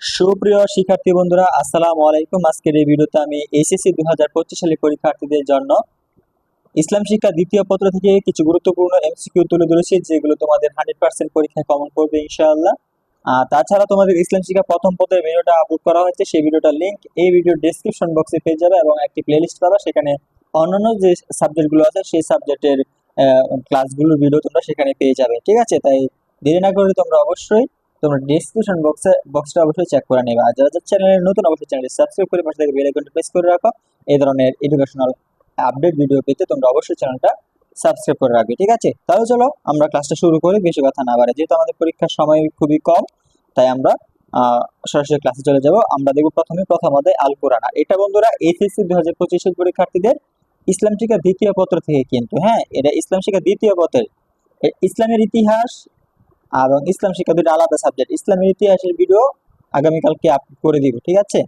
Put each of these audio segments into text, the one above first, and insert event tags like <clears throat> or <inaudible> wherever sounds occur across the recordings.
সুপ্রিয় শিক্ষার্থী বন্ধুরা, আসসালামু আলাইকুম। আজকের এই ভিডিওতে আমি এইচএসসি দুই হাজার পঁচিশ সালের পরীক্ষার্থীদের জন্য ইসলাম শিক্ষা দ্বিতীয় পত্র থেকে কিছু গুরুত্বপূর্ণ এমসিকিউ তুলে ধরেছি, যেগুলো তোমাদের হান্ড্রেড পার্সেন্ট পরীক্ষায় কমন করবে ইনশাআল্লাহ। আর তাছাড়া তোমাদের ইসলাম শিক্ষা প্রথম পত্রের ভিডিওটা আপলোড করা হয়েছে, সেই ভিডিওটার লিঙ্ক এই ভিডিওর ডেসক্রিপশন বক্সে পেয়ে যাবে এবং একটি প্লেলিস্ট পাবে। সেখানে অন্যান্য যে সাবজেক্টগুলো আছে, সেই সাবজেক্টের ক্লাসগুলোর ভিডিও তোমরা সেখানে পেয়ে যাবে। ঠিক আছে? তাই দেরি না করে তোমরা অবশ্যই তোমরা ডেসক্রিপশন বক্সে বক্সটা অবশ্যই চেক করে নেবে। আর যারা যারা চ্যানেলে নতুন, অবশ্যই চ্যানেলটি সাবস্ক্রাইব করে পাশে থেকে বেল আইকনটি প্রেস করে রাখো। এই ধরনের এডুকেশনাল আপডেট ভিডিও পেতে তোমরা অবশ্যই চ্যানেলটা সাবস্ক্রাইব করে রাখবে, ঠিক আছে? তাহলে চলো, আমরা ক্লাসটা শুরু করি, বেশি কথা না বাড়ে যেহেতু আমাদের পরীক্ষার সময় খুবই কম, তাই আমরা সরাসরি ক্লাসে চলে যাব। আমরা দেখব প্রথমে প্রথম অধ্যায় আল কোরআন এটা বন্ধুরা এসএসসি দু হাজার পঁচিশের পরীক্ষার্থীদের ইসলাম শিক্ষা দ্বিতীয় পত্র থেকে কিন্তু হ্যাঁ? এটা ইসলাম শিক্ষা দ্বিতীয় পত্রের। ইসলামের ইতিহাস এবং ইসলাম শিক্ষা দুটো আলাদা সাবজেক্ট ইসলামের ইতিহাসের ভিডিও আগামীকালকে আপলোড করে দিব, ঠিক আছে?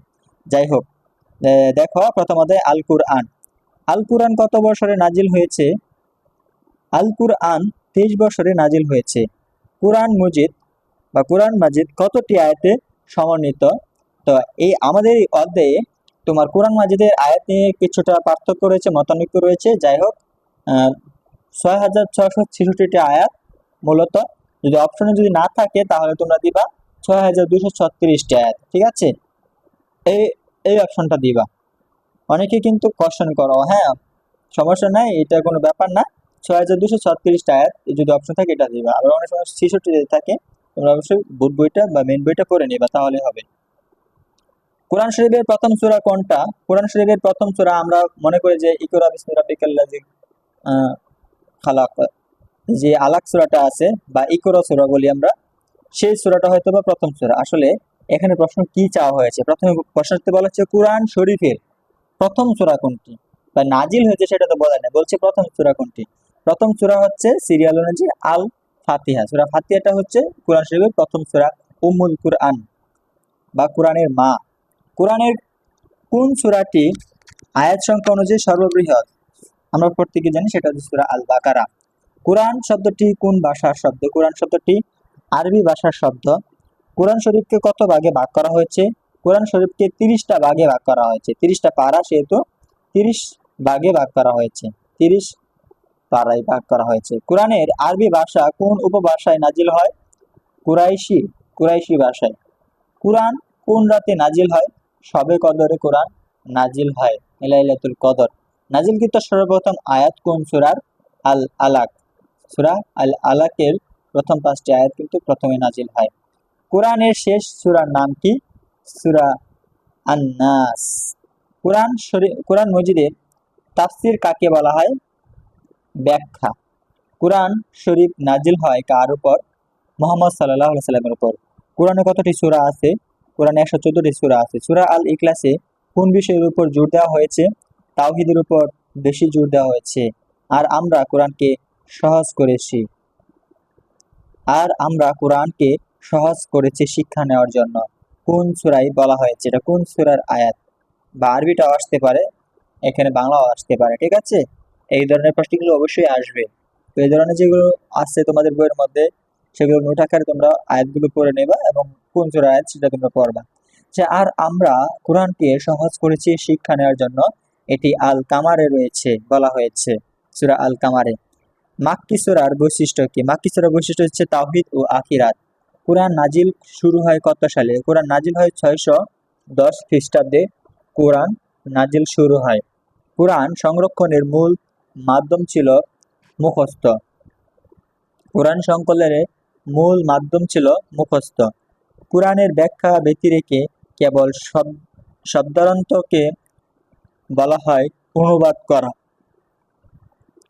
যাই হোক দেখো প্রথমত আল কুরআন আল কুরআন কত বছরে নাজিল হয়েছে? আল কুরআন তেইশ বছরে নাজিল হয়েছে। কুরআন মজিদ বা কুরআন মাজিদ কতটি আয়াতে সমন্বিত? তো এই আমাদের এই অধ্যায়ে তোমার কোরআন মাজিদের আয়াত নিয়ে কিছুটা পার্থক্য রয়েছে, মতানৈক্য রয়েছে। যাই হোক ছয় হাজার ছয়শো ছেষট্টিটি আয়াত মূলত যদি অপশনে যদি না থাকে তাহলে তোমরা দিবা ছয় হাজার দুশো ঠিক আছে? এই এই অপশনটা দিবা। অনেকে কিন্তু কোশ্চেন করো হ্যাঁ সমস্যা নাই এটা কোনো ব্যাপার না ছয় হাজার দুশো ছত্রিশটা আয়াত যদি অপশন থাকে এটা দিবা। আবার অনেক সময় ছেষট্টি যদি থাকে তোমরা অবশ্যই বুট বইটা বা মেন বইটা পড়ে নিবা তাহলে হবে। কোরআন শরীফের প্রথম সূরা কোনটা? কোরআন শরীফের প্রথম সূরা আমরা মনে করি যে ইকরা বিসমি রাব্বিকাল্লাযী আহ, খালাক। যে আলাক সূরাটা আছে বা ইকরা সূরা বলি আমরা, সেই সূরাটা হয়তো বা প্রথম সূরা। আসলে এখানে প্রশ্ন কি চাওয়া হয়েছে? প্রথমে প্রশ্নতে বলা হচ্ছে, কোরআন শরীফের প্রথম সূরা কোনটি? বা নাজিল হয়েছে সেটা তো বলা নেই, বলছে প্রথম সূরা কোনটি? প্রথম সূরা হচ্ছে সিরিয়াল অনুযায়ী আল ফাতিহা সূরা ফাতিহাটা হচ্ছে কোরআন শরীফের প্রথম সূরা উমুল কুরআন বা কোরআনের মা। কোরআনের কোন সূরাটি আয়াত সংখ্যা অনুযায়ী সর্ববৃহৎ? আমরা প্রত্যেকে জানি সেটা হচ্ছে সূরা আল বাকারা কোরআন শব্দটি কোন ভাষার শব্দ? কোরআন শব্দটি আরবি ভাষার শব্দ। কোরআন শরীফকে কত ভাগে ভাগ করা হয়েছে? কোরআন শরীফকে তিরিশটা ভাগে ভাগ করা হয়েছে। তিরিশটা পারা সেহেতু তিরিশ ভাগে ভাগ করা হয়েছে। তিরিশ পাড়ায় ভাগ করা হয়েছে। কোরআনের আরবি ভাষা কোন উপভাষায় নাজিল হয়? কুরাইশি। কুরাইশি ভাষায়। কোরআন কোন রাতে নাজিল হয়? সবে কদরে কোরআন নাজিল হয়। লাইলাতুল কদর। নাজিল নাজিলকৃত সর্বপ্রথম আয়াত কোন সুরার? আল আলাক সূরা আল আলাকের প্রথম পাঁচটি আয়াত কিন্তু প্রথমে নাজিল হয়। কোরআনের শেষ সূরার নাম কি? সূরা আন-নাস। কোরআন কোরআন মজিদের তাফসির কাকে বলা হয়? ব্যাখ্যা। কোরআন শরীফ নাজিল হয় কার উপর? মোহাম্মদ সাল্লাহ সাল্লামের উপর। কোরআনে কতটি সুরা আছে? কোরআনে একশো চোদ্দটি সুরা আছে। সুরা আল ইকলাসে কোন বিষয়ের উপর জোর দেওয়া হয়েছে? তাওহিদের উপর বেশি জোর দেওয়া হয়েছে। আর আমরা কোরআনকে সহজ করেছি। আর আমরা কোরআনকে সহজ করেছি শিক্ষা নেওয়ার জন্য। কোন সূরায় বলা হয়েছে? এটা কোন সূরার আয়াত? বা আরবিটাও আসতে পারে, এখানে বাংলাও আসতে পারে, ঠিক আছে? এই ধরনের প্রশ্নগুলো অবশ্যই আসবে। তো এই ধরনের যেগুলো আছে তোমাদের বইয়ের মধ্যে, সেগুলো নোট আকারে তোমরা আয়াতগুলো পড়ে নেবা এবং কোন সূরা আয়াত সেটা তোমরা পড়বা। যে আর আমরা কোরআনকে সহজ করেছি শিক্ষা নেওয়ার জন্য, এটি আল কামারে রয়েছে, বলা হয়েছে, সূরা আল কামারে মাক্কি সূরার বৈশিষ্ট্য কি? মাক্কি সূরার বৈশিষ্ট্য হচ্ছে তাওহীদ ও আখিরাত। কোরআন নাজিল শুরু হয় কত সালে? কোরআন নাজিল হয় ছয়শো দশ খ্রিস্টাব্দে কোরআন নাজিল শুরু হয়। কোরআন সংরক্ষণের মূল মাধ্যম ছিল মুখস্থ। কোরআন সংকলনের মূল মাধ্যম ছিল মুখস্থ। কোরআনের ব্যাখ্যা ব্যতিরেকে কেবল শব শব্দান্তকে বলা হয় অনুবাদ করা।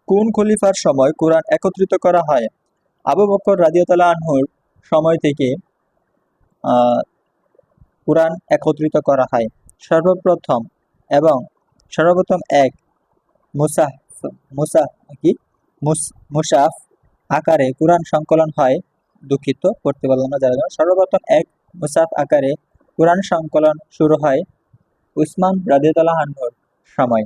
কোন খলিফার সময় কোরআন একত্রিত করা হয়? আবু বকর রাদিয়াতাল্লাহ আনহুর সময় থেকে কোরআন একত্রিত করা হয়। সর্বপ্রথম এবং সর্বপ্রথম এক মুসাহ মুসাহ কি? মুসাফ আকারে কোরআন সংকলন হয়, দুঃখিত, পড়তে পারলাম না যারা। সর্বপ্রথম এক মুসাফ আকারে কোরআন সংকলন শুরু হয় উসমান রাদিয়াতাল্লাহ আনহুর সময়।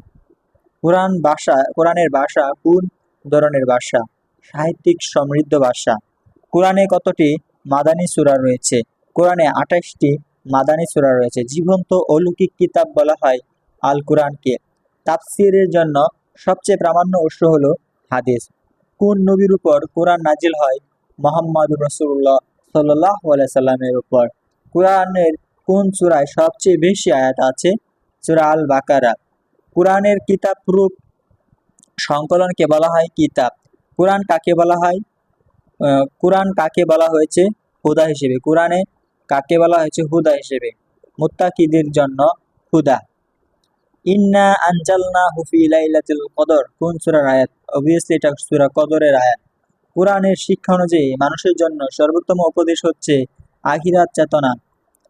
কোরআন ভাষা, কোরআনের ভাষা কোন ধরনের ভাষা? সাহিত্যিক সমৃদ্ধ ভাষা। কোরআনে কতটি মাদানী সূরা রয়েছে? কোরআনে আঠাশটি মাদানী সূরা রয়েছে। জীবন্ত অলৌকিক কিতাব বলা হয় আল কোরআনকে তাফসিরের জন্য সবচেয়ে প্রামাণ্য উৎস হল হাদিস। কোন নবীর উপর কোরআন নাজিল হয়? মোহাম্মদ রসুল্লাহ সাল্লাহ সাল্লামের উপর। কোরআনের কোন সূরায় সবচেয়ে বেশি আয়াত আছে? সূরা আল বাকারা কোরআনের কিতাব রূপ সংকলনকে বলা হয় কিতাব। কোরআন কাকে বলা হয়? কোরআন কাকে বলা হয়েছে? হুদা হিসেবে। কোরআনে কাকে বলা হয়েছে? হুদা হিসেবে। মুত্তাকিদের জন্য হুদা। ইন্না আনজালনা হুফি লাইলাতুল কদর। কোন সূরার আয়াত? অবভিয়াসলি এটা সূরা কদরের আয়াত। কোরআনের শিক্ষা অনুযায়ী মানুষের জন্য সর্বোত্তম উপদেশ হচ্ছে আখিরাত চেতনা।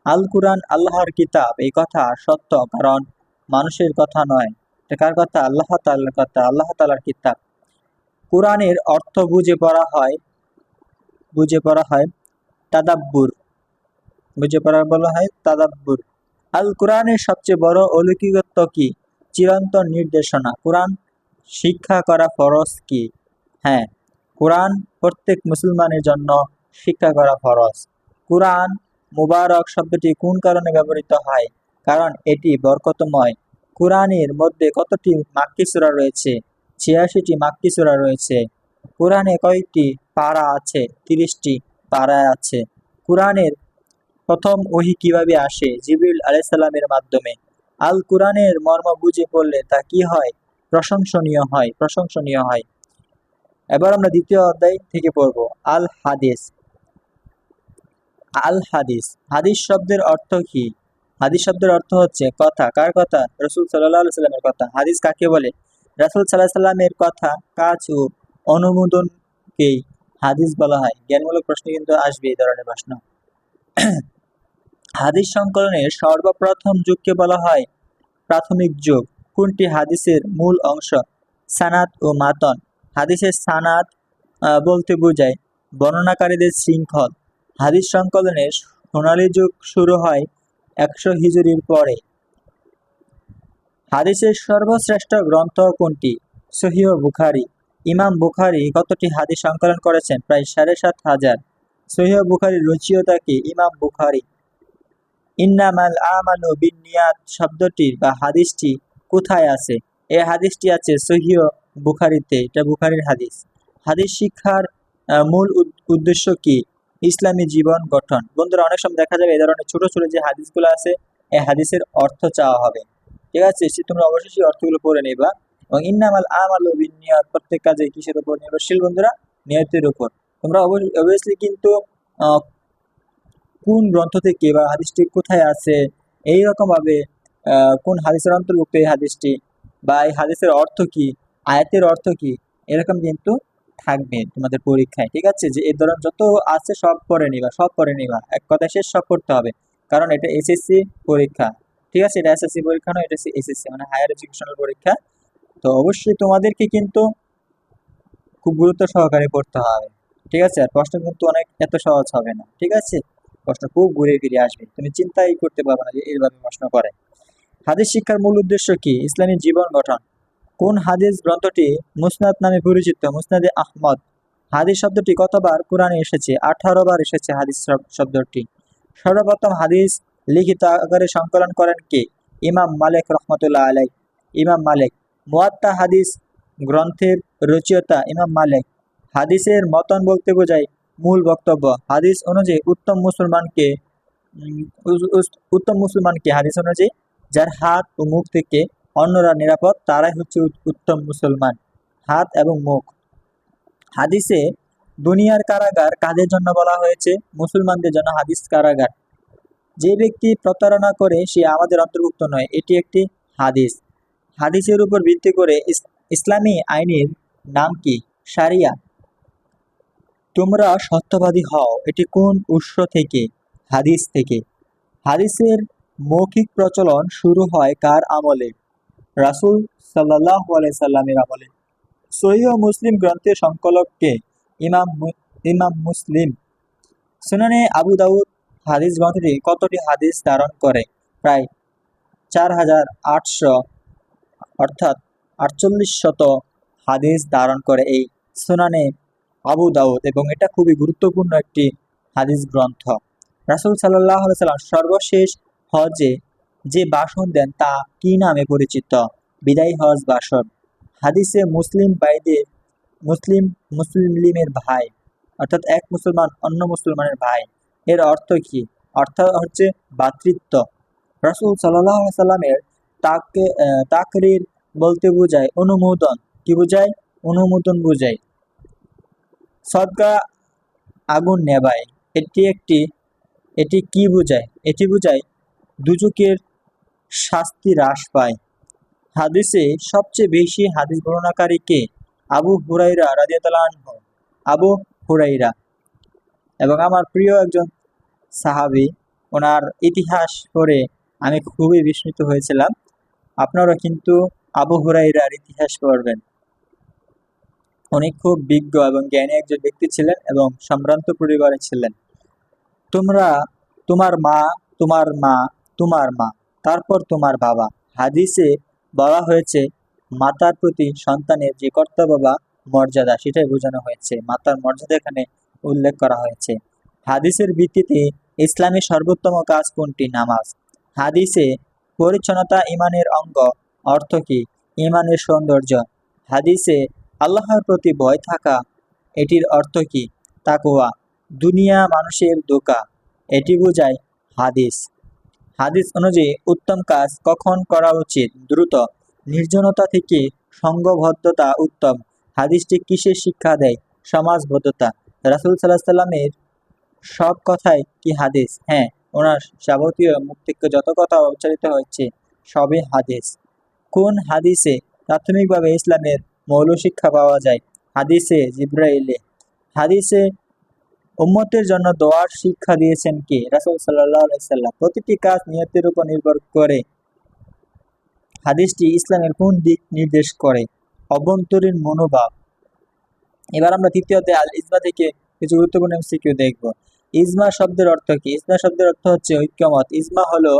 আল কুরআন আল্লাহর কিতাব। এই কথা সত্য, কারণ মানুষের কথা নয়। এটা কার কথা? আল্লাহ তাআলার কথা। আল্লাহ তালার কিতাব। কোরআনের অর্থ বুঝে পড়া হয়, বুঝে পড়া হয় তাদাব্বুর। বুঝে পড়া বলা হয় তাদাব্বুর। আল কোরআনের সবচেয়ে বড় অলৌকিকত্ব কি? চিরন্তন নির্দেশনা। কোরআন শিক্ষা করা ফরজ কি? হ্যাঁ কোরআন প্রত্যেক মুসলমানের জন্য শিক্ষা করা ফরজ। কোরআন মুবারক শব্দটি কোন কারণে ব্যবহৃত হয়? কারণ এটি বরকতময়। কোরআনের মধ্যে কতটি মাক্কি সূরা রয়েছে? ছিয়াশিটি মাক্কি সূরা রয়েছে। কোরআনে কয়েকটি পারা আছে, তিরিশটি পারা আছে। কোরআনের প্রথম ওহি কীভাবে আসে? জিবরিল আলাইসাল্লামের মাধ্যমে। আল কোরআনের মর্ম বুঝে পড়লে তা কি হয়? প্রশংসনীয় হয় প্রশংসনীয় হয়। এবার আমরা দ্বিতীয় অধ্যায় থেকে পড়ব। আল হাদিস। আল হাদিস। হাদিস শব্দের অর্থ কি? হাদিস শব্দের অর্থ হচ্ছে কথা। কার কথা? রসুল সাল্লাহ সাল্লামের কথা। হাদিস কাকে বলে? রাসুল সাল্লাহ সাল্লামের কথা কাজ ও অনুমোদনকেই হাদিস বলা হয়। জ্ঞানমূলক প্রশ্ন কিন্তু আসবে এই ধরনের প্রশ্ন। <clears throat> হাদিস সংকলনের সর্বপ্রথম যুগকে বলা হয় প্রাথমিক যুগ। কোনটি? হাদিসের মূল অংশ। সানাত ও মাতন। হাদিসের সানাত বলতে বোঝায় বর্ণনাকারীদের শৃঙ্খল। হাদিস সংকলনের সোনালী যুগ শুরু হয় একশো হিজুরির পরে। হাদিসের সর্বশ্রেষ্ঠ গ্রন্থ কোনটি? সহিহ বুখারি। ইমাম বুখারি কতটি হাদিস সংকলন করেছেন? প্রায় সাড়ে সাত হাজার। সহিহ বুখারির রচিয়তাকে ইমাম বুখারি। ইন্নামাল আমালু বিনিয়াত শব্দটির বা হাদিসটি কোথায় আছে? এই হাদিসটি আছে সহিহ বুখারিতে। এটা বুখারির হাদিস। হাদিস শিক্ষার মূল উদ- উদ্দেশ্য কি? ইসলামী জীবন গঠন। বন্ধুরা, অনেক সময় দেখা যাবে এই ধরনের ছোট ছোট যে হাদিসগুলো আছে, এই হাদিসের অর্থ চাওয়া হবে। ঠিক আছে? সে তোমরা অবশ্যই সেই অর্থগুলো পড়ে নেবা। এবং ইন্নামাল আমালু বিনিয়াত, প্রত্যেক কাজে কিসের উপর নির্ভরশীল বন্ধুরা? নিয়তের উপর। তোমরা অবভিয়াসলি কিন্তু কোন গ্রন্থ থেকে বা হাদিসটি কোথায় আছে এই রকম ভাবে কোন হাদিসের অন্তর্ভুক্ত এই হাদিসটি? বা এই হাদিসের অর্থ কি? আয়াতের অর্থ কি? এরকম কিন্তু থাকবে তোমাদের পরীক্ষায়, ঠিক আছে? যে এই ধরনের যত আছে সব পড়ে নিবা, সব পড়ে নিবা। এক কথায় শেষ সব পড়তে হবে। কারণ এটা এসএসসি পরীক্ষা, ঠিক আছে? এটা এসএসসি পরীক্ষা নয়, এটা এসএসসি মানে হায়ার এডুকেশনাল পরীক্ষা। তো অবশ্যই তোমাদেরকে কিন্তু খুব গুরুত্ব সহকারে পড়তে হবে, ঠিক আছে? আর প্রশ্ন কিন্তু অনেক, এত সহজ হবে না, ঠিক আছে? প্রশ্ন খুব ঘুরে ফিরে আসবে। তুমি চিন্তাই করতে পারবে না যে এইভাবে প্রশ্ন করে। হাদিস শিক্ষার মূল উদ্দেশ্য কি? ইসলামী জীবন গঠন। কোন হাদিস গ্রন্থটি মুসনাদ নামে পরিচিত? মুসনাদে আহমদ। হাদিস শব্দটি কতবার কোরআনে এসেছে? আঠারো বার এসেছে হাদিস শব্দটি। সর্বপ্রথম হাদিস লিখিত আকারে সংকলন করেন কে? ইমাম মালিক রহমতুল্লাহ আলাই ইমাম মালিক। মুয়াত্তা হাদিস গ্রন্থের রচয়িতা ইমাম মালিক। হাদিসের মতন বলতে বোঝায় মূল বক্তব্য। হাদিস অনুযায়ী উত্তম মুসলমানকে উত্তম মুসলমানকে হাদিস অনুযায়ী যার হাত ও মুখ থেকে অন্যরা নিরাপদ, তারাই হচ্ছে উত- উত্তম মুসলমান। হাত এবং মুখ। হাদিসে দুনিয়ার কারাগার কাদের জন্য বলা হয়েছে? মুসলমানদের জন্য হাদিস কারাগার। যে ব্যক্তি প্রতারণা করে, সে আমাদের অন্তর্ভুক্ত নয়। এটি একটি হাদিস। হাদিসের উপর ভিত্তি করে ইসলামী আইনের নাম কি? সারিয়া তোমরা সত্যবাদী হও। এটি কোন উৎস থেকে? হাদিস থেকে। হাদিসের মৌখিক প্রচলন শুরু হয় কার আমলে? রাসূল সাল্লাহ সাল্লামের আমলে। সহিহ মুসলিম গ্রন্থের সংকলককে ইমাম ইমাম মুসলিম। সুনানে আবু দাউদ হাদিস গ্রন্থটি কতটি হাদিস ধারণ করে? প্রায় চার হাজার আটশো, অর্থাৎ আটচল্লিশ শত হাদিস ধারণ করে এই সুনানে আবু দাউদ এবং এটা খুবই গুরুত্বপূর্ণ একটি হাদিস গ্রন্থ। রাসুল সাল্লাহ সাল্লাম সর্বশেষ হজে যে ভাষণ দেন তা কি নামে পরিচিত? বিদায়ী হজ ভাষণ। হাদিসে মুসলিম বাইদের মুসলিম, মুসলিমের ভাই, অর্থাৎ এক মুসলমান অন্য মুসলমানের ভাই। এর অর্থ কি? অর্থ হচ্ছে ভাতৃত্ব। রাসুল সাল্লাহ সাল্লামের তাকে তাকরির বলতে বোঝায় অনুমোদন। কি বোঝায়? অনুমোদন বোঝায়। সদকা আগুন নেবায় এটি একটি, এটি কি বোঝায়? এটি বোঝায় দুজকের শাস্তি হ্রাস পায়। হাদিসে সবচেয়ে বেশি হাদিস বর্ণনাকারী কে? আবু হুরাইরা আনহু। আবু হুরাইরা এবং আমার প্রিয় একজন সাহাবী, ওনার ইতিহাস পড়ে আমি খুবই বিস্মিত হয়েছিলাম। আপনারা কিন্তু আবু হুরাইরার ইতিহাস পড়বেন। উনি খুব বিজ্ঞ এবং জ্ঞানী একজন ব্যক্তি ছিলেন এবং সম্ভ্রান্ত পরিবারে ছিলেন। তোমরা, তোমার মা তোমার মা তোমার মা তারপর তোমার বাবা। হাদিসে বলা হয়েছে, মাতার প্রতি সন্তানের যে কর্তব্য বা মর্যাদা, সেটাই বোঝানো হয়েছে। মাতার মর্যাদা এখানে উল্লেখ করা হয়েছে। হাদিসের ভিত্তিতে ইসলামী সর্বোত্তম কাজ কোনটি? নামাজ। হাদিসে পরিচ্ছন্নতা ইমানের অঙ্গ অর্থ কি? ইমানের সৌন্দর্য। হাদিসে আল্লাহর প্রতি ভয় থাকা, এটির অর্থ কি? তাকুয়া দুনিয়া মানুষের দোকা এটি বোঝায় হাদিস। হাদিস অনুযায়ী উত্তম কাজ কখন করা উচিত? দ্রুত। নির্জনতা থেকে সঙ্গবদ্ধতা উত্তম। হাদিসটি কিসের শিক্ষা দেয়? সমাজবদ্ধতা। রাসুল সাল্লাহ সাল্লামের সব কথাই কি হাদিস? হ্যাঁ ওনার যাবতীয় মুখ থেকে যত কথা উচ্চারিত হচ্ছে সবই হাদিস। কোন হাদিসে প্রাথমিকভাবে ইসলামের মৌল শিক্ষা পাওয়া যায়? হাদিসে জিব্রাইলে। হাদিসে উম্মতের জন্য দোয়ার শিক্ষা দিয়েছেন কে? রাসুল সাল্লাহ প্রতিটি কাজ নিয়তের উপর নির্ভর করে। হাদিসটি ইসলামের কোন দিক নির্দেশ করে? অভ্যন্তরীণ মনোভাব। এবার আমরা তৃতীয়তে আল ইজমা থেকে কিছু গুরুত্বপূর্ণ এমসিকিউ দেখব। ইজমা শব্দের অর্থ কি? ইজমা শব্দের অর্থ হচ্ছে ঐক্যমত। ইজমা হলো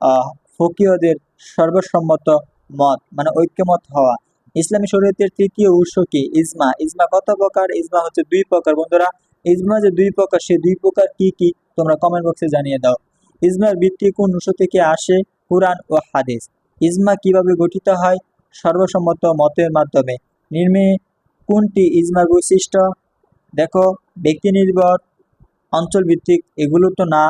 আহ, ফকিহদের সর্বসম্মত মত মানে ঐক্যমত হওয়া। ইসলামী শরীয়তের তৃতীয় উৎস কি? ইজমা। ইজমা কত প্রকার? ইজমা হচ্ছে দুই প্রকার। বন্ধুরা ইজমা যে দুই প্রকার সেই দুই প্রকার কি কি তোমরা কমেন্ট বক্সে জানিয়ে দাও। ইজমার ভিত্তি কোন উৎস থেকে আসে? কোরআন ও হাদিস। ইজমা কীভাবে গঠিত হয়? সর্বসম্মত মতের মাধ্যমে। নির্মে, কোনটি ইজমার বৈশিষ্ট্য? দেখো ব্যক্তি নির্ভর অঞ্চল ভিত্তিক এগুলো তো না।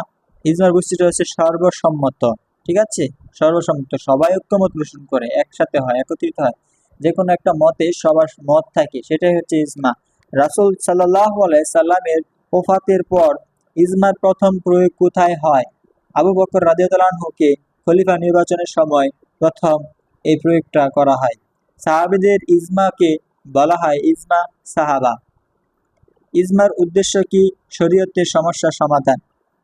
ইজমার বৈশিষ্ট্য হচ্ছে সর্বসম্মত, ঠিক আছে? সর্বসম্মত, সবাই ঐক্যমত পোষণ করে, একসাথে হয়, একত্রিত হয়। যে কোনো একটা মতে সবার মত থাকে, সেটাই হচ্ছে ইজমা। রাসুল সাল্লাহ সাল্লামের ওফাতের পর ইজমার প্রথম প্রয়োগ কোথায় হয়? আবু বকর রাজিয়াতলানহুকে খলিফা নির্বাচনের সময় প্রথম এই প্রয়োগটা করা হয়। সাহাবিদের ইজমাকে বলা হয় ইজমা সাহাবা। ইজমার উদ্দেশ্য কি? শরীয়তের সমস্যার সমাধান।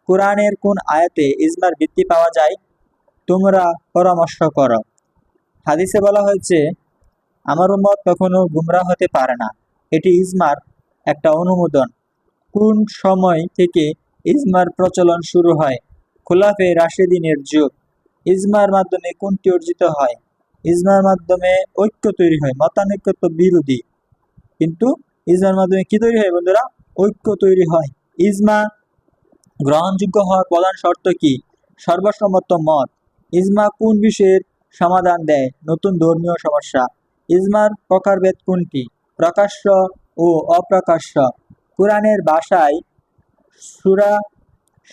কোরআনের কোন আয়াতে ইজমার ভিত্তি পাওয়া যায়? তোমরা পরামর্শ করো। হাদিসে বলা হয়েছে, আমার উম্মত কখনো গুমরা হতে পারে না। এটি ইজমার একটা অনুমোদন। কোন সময় থেকে ইজমার প্রচলন শুরু হয়? খোলাফে রাশেদিনের যুগ। ইজমার মাধ্যমে কোনটি অর্জিত হয়? ইজমার মাধ্যমে ঐক্য তৈরি হয় মতানৈক্য তো বিরোধী। কিন্তু ইজমার মাধ্যমে কি তৈরি হয় বন্ধুরা? ঐক্য তৈরি হয়। ইজমা গ্রহণযোগ্য হওয়ার প্রধান শর্ত কি? সর্বসম্মত মত। ইজমা কোন বিষয়ের সমাধান দেয়? নতুন ধর্মীয় সমস্যা। ইজমার প্রকারভেদ কোনটি? প্রকাশ্য ও অপ্রকাশ্য। কোরআনের ভাষায় সুরা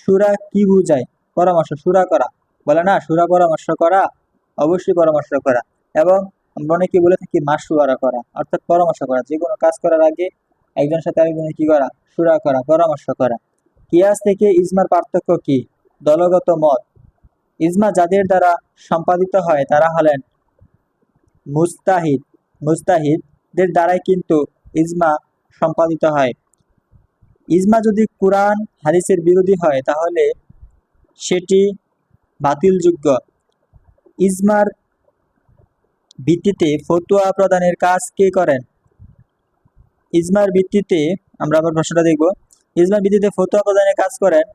সুরা কি বুঝায়? পরামর্শ, সুরা করা। বলে না, সুরা পরামর্শ করা, অবশ্যই পরামর্শ করা। এবং আমরা অনেকে বলে থাকি মাসুয়ারা করা, অর্থাৎ পরামর্শ করা। যে কোনো কাজ করার আগে একজনের সাথে আরেকজনের কি করা? সুরা করা, পরামর্শ করা। কিয়াস থেকে ইজমার পার্থক্য কি? দলগত মত। ইজমা যাদের দ্বারা সম্পাদিত হয়, তারা হলেন মুস্তাহিদ মুস্তাহিদদের দ্বারাই কিন্তু ইজমা সম্পাদিত হয়। ইজমা যদি কোরআন, হাদিসের বিরোধী হয়, তাহলে সেটি বাতিলযোগ্য। ইজমার ভিত্তিতে ফতুয়া প্রদানের কাজ কে করেন? ইজমার ভিত্তিতে, আমরা আবার প্রশ্নটা দেখব। ইজমার ভিত্তিতে ফতুয়া প্রদানের কাজ করেন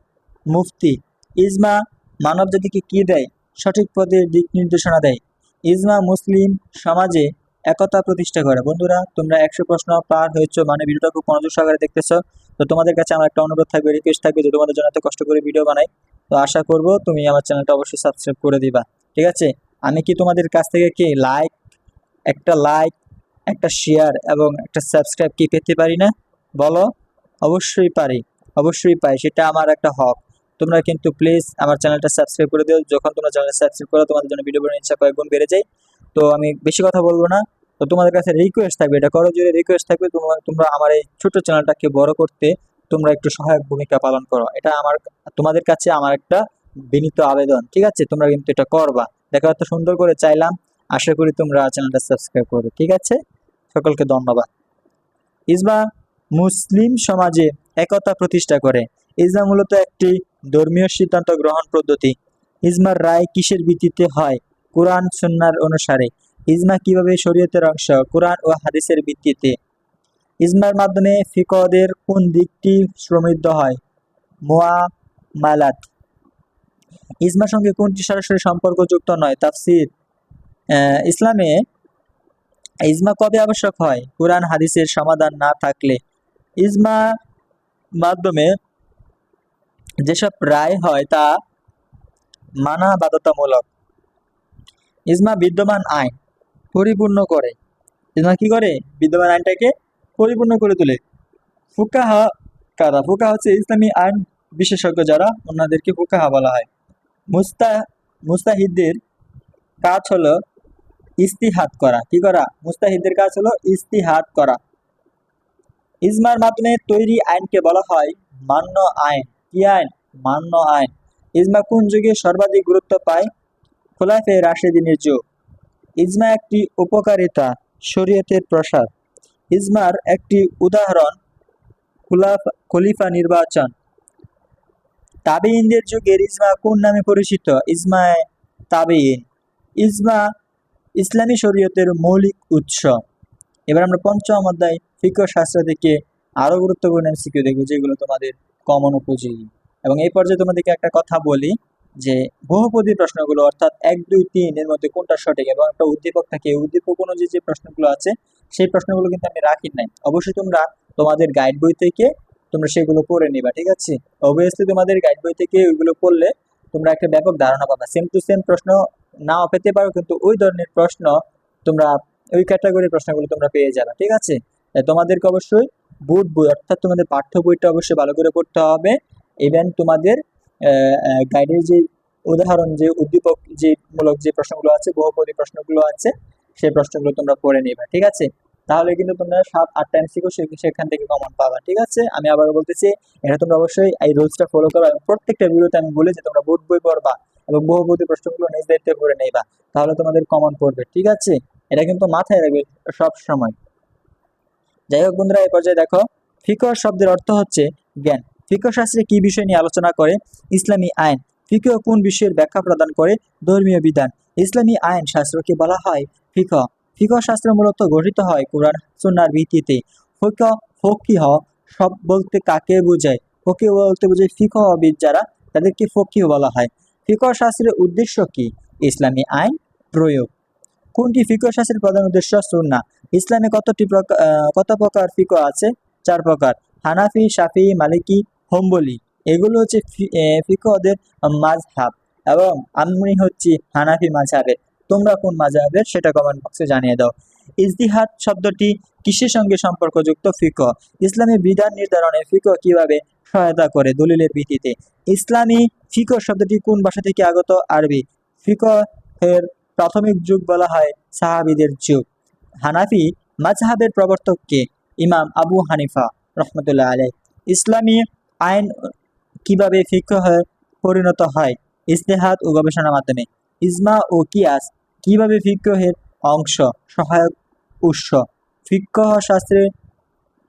মুফতি। ইজমা মানব জাতিকে কী দেয়? সঠিক পথের দিক নির্দেশনা দেয়। ইজমা মুসলিম সমাজে একতা প্রতিষ্ঠা করে। বন্ধুরা, তোমরা একশো প্রশ্ন পার হয়েছ। মানে ভিডিওটা খুব মনোযোগ সহকারে দেখতেছ। তো তোমাদের কাছে আমার একটা অনুরোধ থাকবে রিকোয়েস্ট থাকবে যে তোমাদের জন্য এত কষ্ট করে ভিডিও বানাই। তো আশা করব তুমি আমার চ্যানেলটা অবশ্যই সাবস্ক্রাইব করে দিবা। ঠিক আছে? আমি কি তোমাদের কাছ থেকে কি লাইক একটা লাইক একটা শেয়ার এবং একটা সাবস্ক্রাইব কি পেতে পারি না? বলো? অবশ্যই পারি। অবশ্যই পাই। সেটা আমার একটা হক। তোমরা কিন্তু প্লিজ আমার চ্যানেলটা সাবস্ক্রাইব করে দিও। যখন তোমরা চ্যানেল সাবস্ক্রাইব করো, তোমাদের জন্য ভিডিও বানানোর ইচ্ছা কয়েক গুণ বেড়ে যায়। তো আমি বেশি কথা বলব না। তো তোমাদের কাছে রিকোয়েস্ট থাকবে, এটা করো যদি রিকোয়েস্ট থাকবে তোমরা তোমরা আমার এই ছোট চ্যানেলটাকে বড় করতে তোমরা একটু সহায়ক ভূমিকা পালন করো। এটা আমার, তোমাদের কাছে আমার একটা বিনীত আবেদন, ঠিক আছে? তোমরা কিন্তু এটা করবা। দেখা এত সুন্দর করে চাইলাম, আশা করি তোমরা চ্যানেলটা সাবস্ক্রাইব করবে, ঠিক আছে? সকলকে ধন্যবাদ। ইসবা মুসলিম সমাজে একতা প্রতিষ্ঠা করে। ইজমা মূলত একটি ধর্মীয় সিদ্ধান্ত গ্রহণ পদ্ধতি। ইজমার রায় কিসের ভিত্তিতে হয়? কোরআন সুন্নার অনুসারে। ইজমা কীভাবে শরীয়তের অংশ? কোরআন ও হাদিসের ভিত্তিতে। ইজমার মাধ্যমে ফিকদের কোন দিকটি সমৃদ্ধ হয়? মোয়া মালাত ইজমার সঙ্গে কোনটি সরাসরি সম্পর্কযুক্ত নয়? তাফসির। ইসলামে ইজমা কবে আবশ্যক হয়? কোরআন, হাদিসের সমাধান না থাকলে। ইজমা মাধ্যমে যেসব রায় হয় তা মানা বাধ্যতামূলক। ইজমা বিদ্যমান আইন পরিপূর্ণ করে। ইজমা কি করে? বিদ্যমান আইনটাকে পরিপূর্ণ করে তোলে। ফুকাহা কারা? ফুকা হচ্ছে ইসলামী আইন বিশেষজ্ঞ যারা ওনাদেরকে ফুকাহা বলা হয়। মুস্তা, মুস্তাহিদদের কাজ হলো ইস্তিহাদ করা। কি করা? মুস্তাহিদদের কাজ হলো ইস্তিহাদ করা। ইজমার মাধ্যমে তৈরি আইনকে বলা হয় মান্য আইন। কি আইন? মান্য আইন। ইজমা কোন যুগে সর্বাধিক গুরুত্ব পায়? খোলাফে রাশেদিনের যুগ। ইজমা একটি উপকারিতা, শরীয়তের প্রসার। ইজমার একটি উদাহরণ, খুলাফ, খলিফা নির্বাচন। তাবেইনদের যুগের ইজমা কোন নামে পরিচিত? ইজমায় তাবেইন ইজমা ইসলামী শরীয়তের মৌলিক উৎস। এবার আমরা পঞ্চম অধ্যায় ফিকহ শাস্ত্র থেকে আরও গুরুত্বপূর্ণ এমসিকিউ দেখব, যেগুলো তোমাদের কমন উপযোগী। এবং এই পর্যায়ে তোমাদেরকে একটা কথা বলি। যে বহুপদী প্রশ্নগুলো, অর্থাৎ এক, দুই, তিন, এর মধ্যে কোনটা সঠিক এবং একটা উদ্দীপক থাকে উদ্দীপক অনুযায়ী যে প্রশ্নগুলো আছে, সেই প্রশ্নগুলো কিন্তু আমি রাখি নাই। অবশ্যই তোমরা তোমাদের গাইড বই থেকে তোমরা সেগুলো পড়ে নিবা, ঠিক আছে? অবভিয়াসলি তোমাদের গাইড বই থেকে ওইগুলো পড়লে তোমরা একটা ব্যাপক ধারণা পাবা। সেম টু সেম প্রশ্ন নাও পেতে পারো, কিন্তু ওই ধরনের প্রশ্ন তোমরা, ওই ক্যাটাগরির প্রশ্নগুলো তোমরা পেয়ে যাবে, ঠিক আছে? তোমাদেরকে অবশ্যই বুট বই, অর্থাৎ তোমাদের পাঠ্য বইটা অবশ্যই ভালো করে পড়তে হবে ইভেন তোমাদের গাইডের যে উদাহরণ, যে উদ্দীপক, যে মূলক যে প্রশ্নগুলো আছে, বহুপদী প্রশ্নগুলো আছে, সেই প্রশ্নগুলো তোমরা পড়ে নিবে, ঠিক আছে? তাহলে কিন্তু তোমরা সাত, আট আটটা এমসিকিউ সেখান থেকে কমন পাবা, ঠিক আছে? আমি আবারও বলতেছি, এটা তোমরা অবশ্যই এই রুলসটা ফলো এবং প্রত্যেকটা ভিডিওতে আমি বলি যে তোমরা বুট বই পড়বা এবং বহুপদী প্রশ্নগুলো নিজ দায়িত্বে করে নেবা, তাহলে তোমাদের কমন পড়বে, ঠিক আছে? এটা কিন্তু মাথায় রাখবে সব সময়। যাই হোক বন্ধুরা এই পর্যায়ে দেখো, ফিকর শব্দের অর্থ হচ্ছে জ্ঞান। ফিকহ শাস্ত্রে কি বিষয় নিয়ে আলোচনা করে? ইসলামী আইন। ফিকহ কোন বিষয়ের ব্যাখ্যা প্রদান করে? ধর্মীয় বিধান। ইসলামী আইন শাস্ত্রকে বলা হয় ফিকহ। ফিকহ শাস্ত্র মূলত গঠিত হয় কোরআন, সুন্নার ভিত্তিতে। ফিক ফিকহ ফকিহ সব বলতে কাকে বোঝায়? ফকিহ বলতে বোঝায় ফিক ফিকহবিদ যারা, তাদেরকে ফকিহ বলা হয়। ফিকহ শাস্ত্রের উদ্দেশ্য কি? ইসলামী আইন প্রয়োগ। কোনটি ফিকহ শাস্ত্রের প্রধান উদ্দেশ্য? সুন্না ইসলামে কতটি কত প্রকার ফিকহ আছে? চার প্রকার। হানাফি, শাফি, মালিকি হোম্বলি। এগুলো হচ্ছে ফি- এ, ফিকহদের মাঝহাব এবং আমি হচ্ছি হানাফি মাঝহাবের তোমরা কোন মাঝহাবের সেটা কমেন্ট বক্সে জানিয়ে দাও। ইজতিহাদ শব্দটি কিসের সঙ্গে সম্পর্কযুক্ত? ফিকহ। ইসলামী বিধান নির্ধারণে ফিকহ কীভাবে সহায়তা করে দলিলের ভিত্তিতে? ইসলামী ফিকহ শব্দটি কোন ভাষা থেকে আগত? আরবি। ফিকহের প্রাথমিক যুগ বলা হয় সাহাবিদের যুগ। হানাফি মাযহাবের প্রবর্তক কে? ইমাম আবু হানিফা রহমতুল্লাহ আলাই ইসলামী আইন কীভাবে ফিকহে পরিণত হয়? ইস্তেহাদ ও গবেষণার মাধ্যমে। ইজমা ও কিয়াস কীভাবে ফিকহের অংশ, সহায়ক উৎস? ফিকহ শাস্ত্রে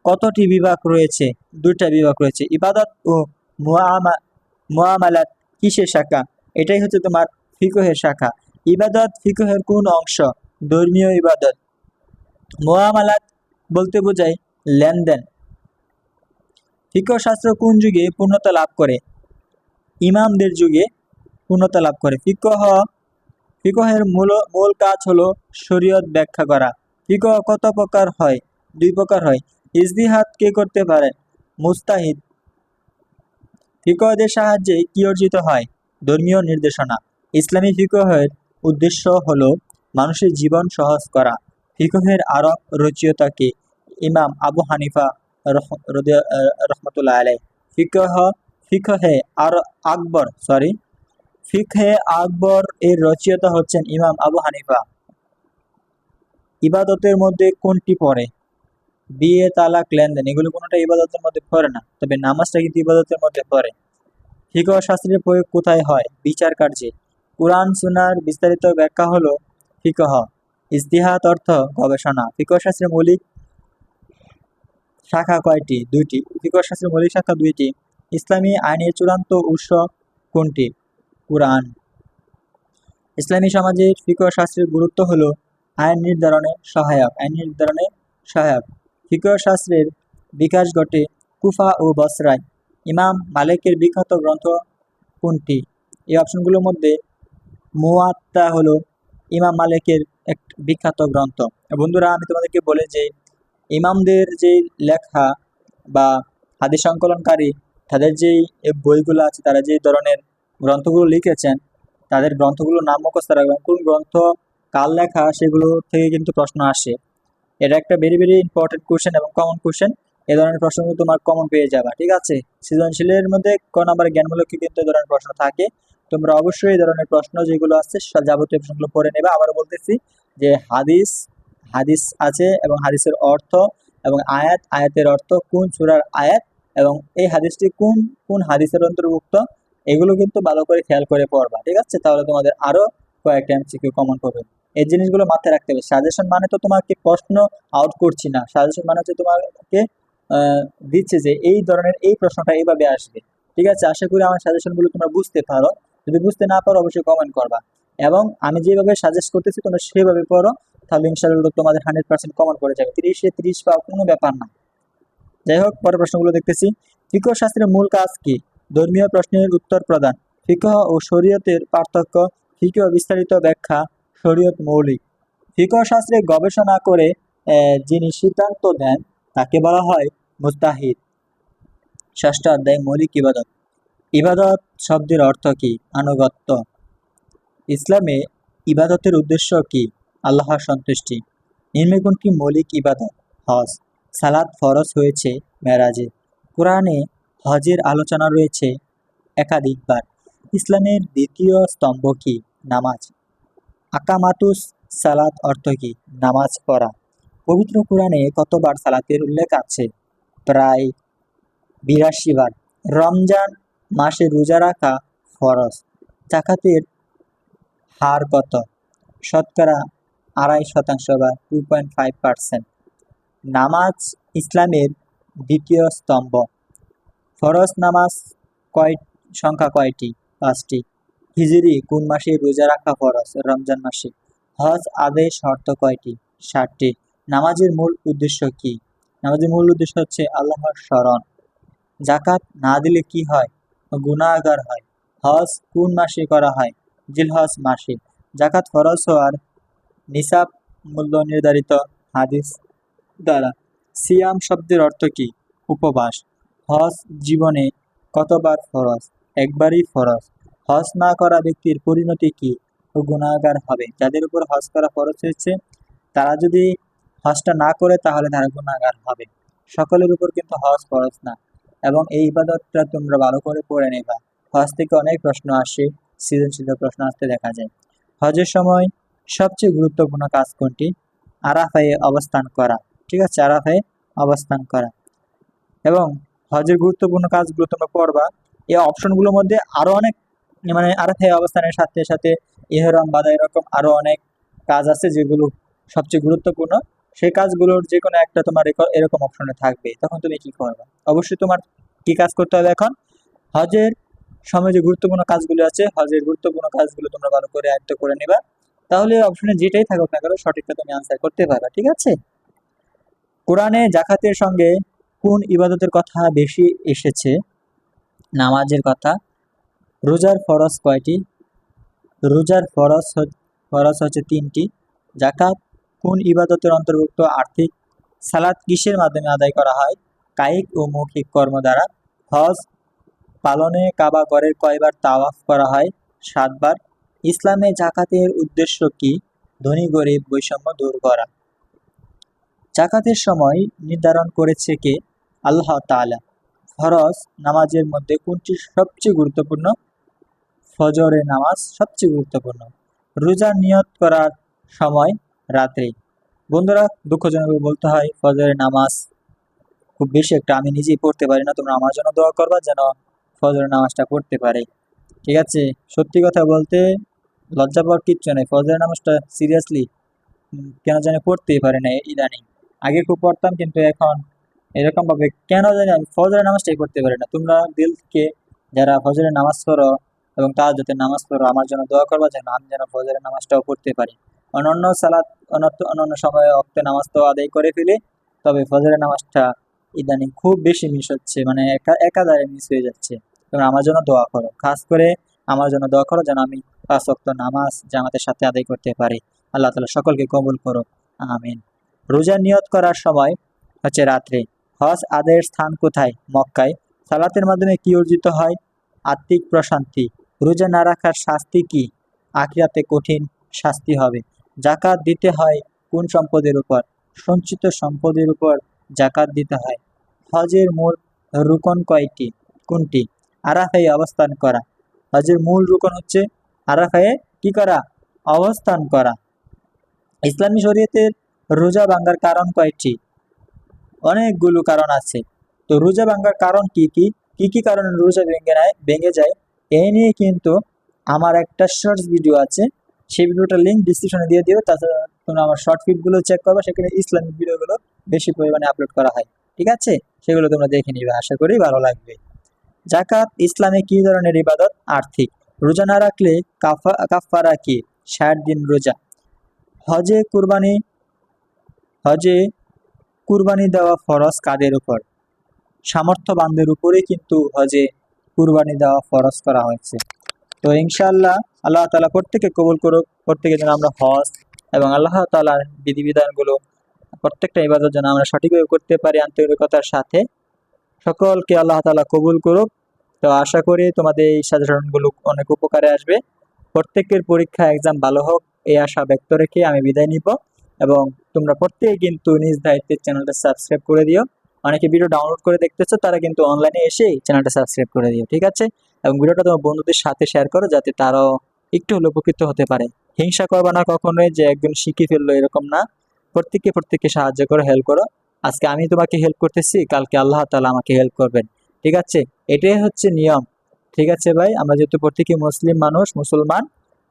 কতটি বিভাগ রয়েছে? দুইটা বিভাগ রয়েছে। ইবাদত ও মুআমা, মুআমালাত কিসের শাখা? এটাই হচ্ছে তোমার ফিকহের শাখা। ইবাদত ফিকহের কোন অংশ? ধর্মীয় ইবাদত। মুআমালাত বলতে বোঝায় লেনদেন। ফিকহ শাস্ত্র কোন যুগে পূর্ণতা লাভ করে? ইমামদের যুগে পূর্ণতা লাভ করে। ফিকহ, ফিকহের মূল মূল কাজ হলো শরীয়ত ব্যাখ্যা করা। ফিকহ কত প্রকার হয়? দুই প্রকার হয়। ইজদিহাদ কে করতে পারে? মুস্তাহিদ। ফিকহদের সাহায্যে কি অর্জিত হয়? ধর্মীয় নির্দেশনা। ইসলামী ফিকহের উদ্দেশ্য হলো মানুষের জীবন সহজ করা। ফিকহের আরব রচয়িতাকে ইমাম আবু হানিফা রহমতুল্লাহ আলাই ফিকহ, ফিকহে আর আকবর সরি ফিকহে আকবর এর রচয়িতা হচ্ছেন ইমাম আবু হানিফা। ইবাদতের মধ্যে কোনটি পড়ে? বিয়ে, তালাক, লেনদেন, এগুলো কোনোটা ইবাদতের মধ্যে পড়ে না, তবে নামাজটা কিন্তু ইবাদতের মধ্যে পড়ে। ফিকহ শাস্ত্রের প্রয়োগ কোথায় হয়? বিচার কার্যে। কোরআন সুনার বিস্তারিত ব্যাখ্যা হলো ফিকহ। ইস্তিহাত অর্থ গবেষণা। ফিকহ শাস্ত্রের মৌলিক শাখা কয়টি? দুইটি। ফিকহ শাস্ত্রের মৌলিক শাখা দুইটি। ইসলামী আইনের চূড়ান্ত উৎস কোনটি? কোরআন। ইসলামী সমাজের ফিকহ শাস্ত্রের গুরুত্ব হলো আইন নির্ধারণে সহায়ক। আইন নির্ধারণে সহায়ক। ফিকহ শাস্ত্রের বিকাশ ঘটে কুফা ও বসরায়। ইমাম মালিকের বিখ্যাত গ্রন্থ কোনটি? এই অপশনগুলোর মধ্যে মুয়াত্তা হলো ইমাম মালিকের এক বিখ্যাত গ্রন্থ। বন্ধুরা, আমি তোমাদেরকে বলে যে ইমামদের যে লেখা বা হাদিস সংকলনকারী, তাদের যেই বইগুলো আছে, তারা যে ধরনের গ্রন্থগুলো লিখেছেন, তাদের গ্রন্থগুলোর নাম মুখস্থ রাখবেন কোন গ্রন্থ কার লেখা সেগুলো থেকে কিন্তু প্রশ্ন আসে। এটা একটা ভেরি ভেরি ইম্পর্টেন্ট কোশ্চেন এবং কমন কোশ্চেন এই ধরনের প্রশ্নগুলো তোমার কমন পেয়ে যাবা, ঠিক আছে? সৃজনশীলের মধ্যে ক নাম্বার জ্ঞানমূলক কিন্তু এই ধরনের প্রশ্ন থাকে। তোমরা অবশ্যই এই ধরনের প্রশ্ন যেগুলো আছে যাবতীয় প্রশ্নগুলো পড়ে নেবে। আবারও বলতেছি যে হাদিস হাদিস আছে এবং হাদিসের অর্থ এবং আয়াত, আয়াতের অর্থ কোন সূরার আয়াত এবং এই হাদিসটি কোন কোন হাদিসের অন্তর্ভুক্ত, এগুলো কিন্তু ভালো করে খেয়াল করে পড়বা, ঠিক আছে? তাহলে তোমাদের আরও কয়েকটা এমসিকিউ কমন পাবে এই জিনিসগুলো মাথায় রাখতে হবে। সাজেশন মানে তো তোমাকে প্রশ্ন আউট করছি না। সাজেশন মানে হচ্ছে তোমাকে দিচ্ছে যে এই ধরনের এই প্রশ্নটা এইভাবে আসবে। ঠিক আছে? আশা করি আমার সাজেশনগুলো তোমরা বুঝতে পারো। যদি বুঝতে না পারো, অবশ্যই কমেন্ট করবা। এবং আমি যেভাবে সাজেস্ট করতেছি, তোমরা সেভাবে পড়ো। তাহলে ইনশাআল্লাহ তোমাদের হান্ড্রেড পার্সেন্ট কমন করে যাবে। তিরিশে তিরিশ পাওয়া কোনো ব্যাপার না। যাই হোক, পরের প্রশ্নগুলো দেখতেছি। ফিকহ শাস্ত্রের মূল কাজ কি? ধর্মীয় প্রশ্নের উত্তর প্রদান। ফিকহ ও শরীয়তের পার্থক্য, ফিকহ বিস্তারিত ব্যাখ্যা, শরীয়ত মৌলিক। ফিকহ শাস্ত্রে গবেষণা করে যিনি সিদ্ধান্ত দেন, তাকে বলা হয় মুস্তাহিদ। ষষ্ঠ অধ্যায়, মৌলিক ইবাদত। ইবাদত শব্দের অর্থ কি? আনুগত্য। ইসলামে ইবাদতের উদ্দেশ্য কি? আল্লাহর সন্তুষ্টি। নিম্নে কোনটি মৌলিক ইবাদত? হজ। সালাদ ফরজ হয়েছে মেরাজে। কোরআনে হজের আলোচনা রয়েছে একাধিকবার। ইসলামের দ্বিতীয় স্তম্ভ কি? নামাজ। আকামাতুস সালাত অর্থ কি? নামাজ পড়া। পবিত্র কোরআনে কতবার সালাতের উল্লেখ আছে? প্রায় বিরাশি বার। রমজান মাসে রোজা রাখা ফরজ। জাকাতের হার কত? শতকরা আড়াই শতাংশ বা টু পয়েন্ট ফাইভ পার্সেন্ট নামাজ ইসলামের দ্বিতীয় স্তম্ভ। ফরজ নামাজ কয়, সংখ্যা কয়টি? পাঁচটি। হিজরি কোন মাসে রোজা রাখা ফরজ? রমজান মাসে। হজ আদেশ শর্ত কয়টি? ষাটটি নামাজের মূল উদ্দেশ্য কি? নামাজের মূল উদ্দেশ্য হচ্ছে আল্লাহর স্মরণ। জাকাত না দিলে কি হয়? গুণাগার হয়। হজ কোন মাসে করা হয়? জিলহজ মাসে। জাকাত ফরজ হওয়ার নিসাব মূল্য নির্ধারিত হাদিস দ্বারা। সিয়াম শব্দের অর্থ কি? উপবাস। হজ জীবনে কতবার ফরজ? একবারই ফরজ। হজ না করা ব্যক্তির পরিণতি কি গুণাগার হবে? যাদের উপর হজ করা ফরজ হয়েছে, তারা যদি হজটা না করে, তাহলে তারা গুণাগার হবে। সকলের উপর কিন্তু হজ ফরজ না। এবং এই ইবাদতটা তোমরা ভালো করে পড়ে নেবা। হজ থেকে অনেক প্রশ্ন আসে, সৃজনশীল প্রশ্ন আসতে দেখা যায়। হজের সময় সবচেয়ে গুরুত্বপূর্ণ কাজ কোনটি? আরাফায়ে অবস্থান করা। ঠিক আছে, আরাফায়ে অবস্থান করা। এবং হজের গুরুত্বপূর্ণ কাজগুলো তোমরা পড়বা এই অপশনগুলোর মধ্যে আরও অনেক মানে আরাফায়ে অবস্থানের সাথে সাথে ইহরাম বাদা এরকম আরও অনেক কাজ আছে যেগুলো সবচেয়ে গুরুত্বপূর্ণ। সেই কাজগুলোর যে কোনো একটা তোমার এরক- এরকম অপশনে থাকবে। তখন তুমি কি করবে? অবশ্যই তোমার কি কাজ করতে হবে এখন? হজের সময় যে গুরুত্বপূর্ণ কাজগুলো আছে, হজের গুরুত্বপূর্ণ কাজগুলো তোমরা ভালো করে আয়ত্ত করে নিবা। তাহলে অপশনে যেটাই থাকুক না কেন, সঠিকটা তুমি আনসার করতে পারবে ঠিক আছে? কোরআনে জাকাতের সঙ্গে কোন ইবাদতের কথা বেশি এসেছে? নামাজের কথা। রোজার ফরজ কয়টি? রোজার ফরজ ফরজ হচ্ছে তিনটি। জাকাত, কোন ইবাদতের অন্তর্ভুক্ত? আর্থিক। সালাদ কিসের মাধ্যমে আদায় করা হয়? কায়িক ও মৌখিক কর্ম দ্বারা। হজ পালনে কাবা ঘরের কয়বার তাওয়াফ করা হয়? সাতবার। ইসলামে জাকাতের উদ্দেশ্য কি? ধনী, গরিব, বৈষম্য দূর করা। জাকাতের সময় নির্ধারণ করেছে কে? আল্লাহ তালা ফরজ নামাজের মধ্যে কোনটি সবচেয়ে গুরুত্বপূর্ণ? ফজরের নামাজ সবচেয়ে গুরুত্বপূর্ণ। রোজা নিয়ত করার সময় রাত্রে। বন্ধুরা দুঃখজনক বলতে হয় ফজরের নামাজ খুব বেশি একটা আমি নিজেই পড়তে পারি না, তোমরা আমার জন্য দোয়া করবা যেন ফজরের নামাজটা পড়তে পারে। ঠিক আছে? সত্যি কথা বলতে লজ্জা পাওয়ার কিচ্ছু নেই। ফজরের নামাজটা সিরিয়াসলি কেন জানি পড়তেই পারি না ইদানিং। আগে খুব পড়তাম, কিন্তু এখন এরকম ভাবে কেন জানি আমি ফজরের নামাজটাই পড়তে পারি না। তোমরা দিল থেকে যারা ফজরের নামাজ পড়ো এবং তার যাতে নামাজ পড়ো, আমার জন্য দোয়া করবা যেন আমি যেন ফজরের নামাজটাও পড়তে পারি। অন্যান্য সালাদ অন্য- অন্যান্য সময়ে অক্তে নামাজ তো আদায় করে ফেলি, তবে ফজরের নামাজটা ইদানিং খুব বেশি মিস হচ্ছে মানে একা, একাধারে মিস হয়ে যাচ্ছে। তোমরা আমার জন্য দোয়া করো। খাস করে আমার জন্য দোয়া করো যেন আমি পাঁচ অক্ত নামাজ জামাতের সাথে আদায় করতে পারি। আল্লাহ তালা সকলকে কবুল করো আমিন। রোজা নিয়ত করার সময় হচ্ছে রাত্রে। হজ আদায়ের স্থান কোথায়? মক্কায়। সালাতের মাধ্যমে কি অর্জিত হয়? আত্মিক প্রশান্তি। রোজা না রাখার শাস্তি কি? আখিরাতে কঠিন শাস্তি হবে। জাকাত দিতে হয় কোন সম্পদের উপর? সঞ্চিত সম্পদের উপর জাকাত দিতে হয়। হজের মূল রুকন কয়টি? কোনটি? আরাফায় অবস্থান করা। হজের মূল রুকন হচ্ছে আরাফায়ে কি করা? অবস্থান করা। ইসলামী শরীয়তের রোজা ভাঙ্গার কারণ কয়েকটি অনেকগুলো কারণ আছে। তো রোজা ভাঙ্গার কারণ কি কি? কি কি কারণে রোজা ভেঙে নেয়? ভেঙে যায়? এই নিয়ে কিন্তু আমার একটা শর্টস ভিডিও আছে। সেই ভিডিওটার লিঙ্ক ডিসক্রিপশনে দিয়ে দিও। তাছাড়া তোমরা আমার শর্ট ফিটগুলো চেক করবে। সেখানে ইসলামিক ভিডিওগুলো বেশি পরিমাণে আপলোড করা হয়। ঠিক আছে? সেগুলো তোমরা দেখে নিবে। আশা করি ভালো লাগবে। জাকাত, ইসলামে কি ধরনের ইবাদত? আর্থিক। রোজা না রাখলে কাফা কাফারা কি? ষাট দিন রোজা। হজে কুরবানি হজে কুরবানি দেওয়া ফরজ কাদের উপর? সামর্থ্যবানদের উপরে কিন্তু হজে কুরবানি দেওয়া ফরজ করা হয়েছে। তো ইনশাআল্লাহ আল্লাহ তালা প্রত্যেকে কবুল করুক, প্রত্যেকে যেন আমরা হজ এবং আল্লাহ তালার বিধিবিধানগুলো প্রত্যেকটা ইবাদত যেন আমরা সঠিকভাবে করতে পারি আন্তরিকতার সাথে। সকলকে আল্লাহ তালা কবুল করুক। তো আশা করি তোমাদের এই সাধারণগুলো অনেক উপকারে আসবে। প্রত্যেকের পরীক্ষা এক্সাম ভালো হোক, এই আশা ব্যক্ত রেখে আমি বিদায় নিব। এবং তোমরা প্রত্যেকে কিন্তু নিজ দায়িত্বের চ্যানেলটা সাবস্ক্রাইব করে দিও। অনেকে ভিডিও ডাউনলোড করে দেখতেছো, তারা কিন্তু অনলাইনে এসেই চ্যানেলটা সাবস্ক্রাইব করে দিও, ঠিক আছে? এবং ভিডিওটা তোমার বন্ধুদের সাথে শেয়ার করো, যাতে তারাও একটু হলে উপকৃত হতে পারে। হিংসা করবা না কখনোই যে একজন শিখে ফেলল এরকম না। প্রত্যেককে প্রত্যেককে সাহায্য করো হেল্প করো। আজকে আমি তোমাকে হেল্প করতেছি, কালকে আল্লাহ তালা আমাকে হেল্প করবেন। ঠিক আছে? এটাই হচ্ছে নিয়ম। ঠিক আছে ভাই? আমরা যেহেতু প্রত্যেকে মুসলিম মানুষ, মুসলমান,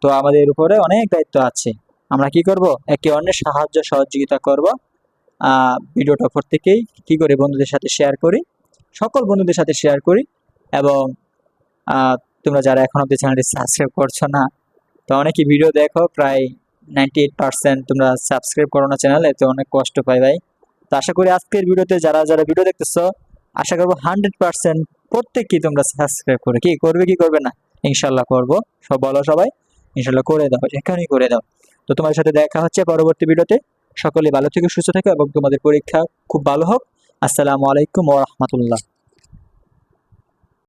তো আমাদের উপরে অনেক দায়িত্ব আছে। আমরা কি করব? একে অন্যের সাহায্য, সহযোগিতা করব। ভিডিওটা প্রত্যেকেই কি করে? বন্ধুদের সাথে শেয়ার করি। সকল বন্ধুদের সাথে শেয়ার করি এবং তোমরা যারা এখন অব্দি চ্যানেলটি সাবস্ক্রাইব করছ না, তো অনেকে ভিডিও দেখো, প্রায় নাইনটি তোমরা সাবস্ক্রাইব করো না চ্যানেলে তো অনেক কষ্ট পাই ভাই। তো আশা করি আজকের ভিডিওতে যারা যারা ভিডিও দেখতেছো, আশা করব হান্ড্রেড পার্সেন্ট প্রত্যেককেই তোমরা সাবস্ক্রাইব করে। কি করবে কি করবে না? ইনশাল্লাহ করব। সব বলো সবাই। ইনশাল্লাহ করে দাও, এখানেই করে দাও। তো তোমার সাথে দেখা হচ্ছে পরবর্তী ভিডিওতে। সকলে ভালো থেকে, সুস্থ থাকো এবং তোমাদের পরীক্ষা খুব ভালো হোক। আসসালামু আলাইকুম ও রাহমাতুল্লাহ।